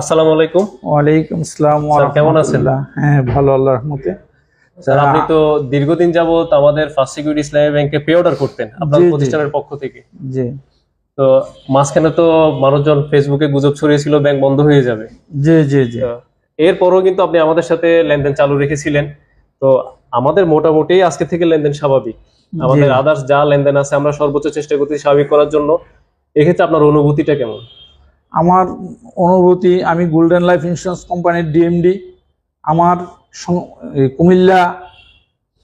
আসসালামু আলাইকুম। ওয়ালাইকুম আসসালাম কেমন আছেন? হ্যাঁ ভালো আল্লাহর রহমতে। স্যার আপনি তো দীর্ঘদিন যাবত আমাদের ফার্স্ট সিকিউরিটি ইসলামী ব্যাংকে পে অর্ডার করতেন আপনার। প্রতিষ্ঠানের পক্ষ থেকে। জি। তো মাঝখানে তো মানুষজন ফেসবুকে গুজব ছড়িয়েছিল ব্যাংক বন্ধ হয়ে যাবে। জি জি জি। এরপরও কিন্তু আপনি আমাদের সাথে লেনদেন চালু রেখেছিলেন। তো আমাদের মোটামুটি আজকে থেকে লেনদেন স্বাভাবিক। আমাদের আদার্স যা লেনদেন আছে আমরা সর্বোচ্চ চেষ্টা করছি স্বাভাবিক করার জন্য। এক্ষেত্রে আপনার অনুভূতিটা কেমন? আমার অনুভূতি, আমি গোল্ডেন লাইফ ইন্স্যুরেন্স কোম্পানির ডিএমডি আমার কুমিল্লা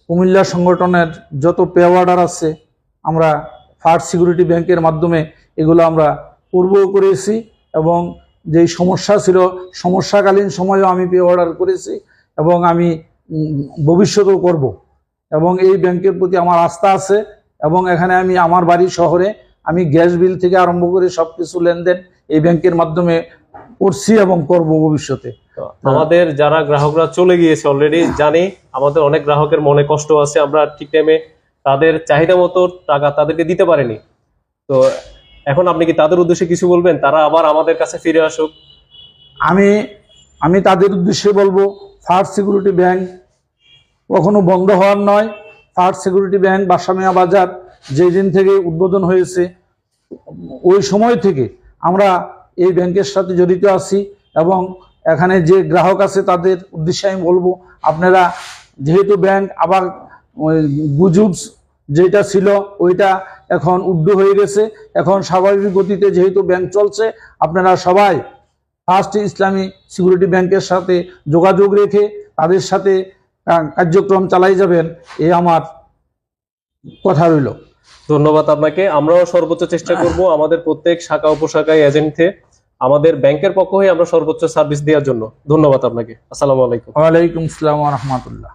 কুমিল্লা সংগঠনের যত পে অর্ডার আছে, আমরা ফার্স্ট সিকিউরিটি ব্যাংকের মাধ্যমে এগুলো আমরা পূর্বও করেছি এবং যেই সমস্যা ছিল, সমস্যাকালীন সময়েও আমি পে অর্ডার করেছি এবং আমি ভবিষ্যতেও করব। এবং এই ব্যাংকের প্রতি আমার আস্থা আছে এবং এখানে আমি আমার বাড়ি শহরে আমি গ্যাস বিল থেকে আরম্ভ করে সব কিছু লেনদেন এই ব্যাংকের মাধ্যমে করছি এবং করব ভবিষ্যতে। আমাদের যারা গ্রাহকরা চলে গিয়েছে অলরেডি জানি আমাদের অনেক গ্রাহকের মনে কষ্ট আছে আমরা ঠিক টাইমে তাদের চাহিদা মতো টাকা তাদেরকে দিতে পারিনি। তো এখন আপনি কি তাদের উদ্দেশ্যে কিছু বলবেন? তারা আবার আমাদের কাছে ফিরে আসুক। আমি আমি তাদের উদ্দেশ্যে বলব ফার্স্ট সিকিউরিটি ব্যাংক কখনো বন্ধ হওয়ার নয়। ফার্স্ট সিকিউরিটি ব্যাংক বাসামিয়া বাজার যেই দিন থেকে উদ্বোধন হয়েছে, ওই সময় থেকে আমরা এই ব্যাংকের সাথে জড়িত আছি এবং এখানে যে গ্রাহক আছে তাদের উদ্দেশ্যে আমি বলব, আপনারা যেহেতু ব্যাংক আবার ওই গুজব যেটা ছিল ওইটা এখন উড্ড হয়ে গেছে। এখন স্বাভাবিক গতিতে যেহেতু ব্যাংক চলছে, আপনারা সবাই ফার্স্ট ইসলামী সিকিউরিটি ব্যাংকের সাথে যোগাযোগ রেখে তাদের সাথে কার্যক্রম চালাই যাবেন, এ আমার কথা রইল। ধন্যবাদ আপনাকে। আমরাও সর্বোচ্চ চেষ্টা করব আমাদের প্রত্যেক শাখা উপশাখায় এজেন্টে আমাদের ব্যাংকের পক্ষ হয়ে আমরা সর্বোচ্চ সার্ভিস দেওয়ার জন্য। ধন্যবাদ আপনাকে। আসসালামু আলাইকুম। ওয়ালাইকুম আসসালাম রহমতুল্লাহ।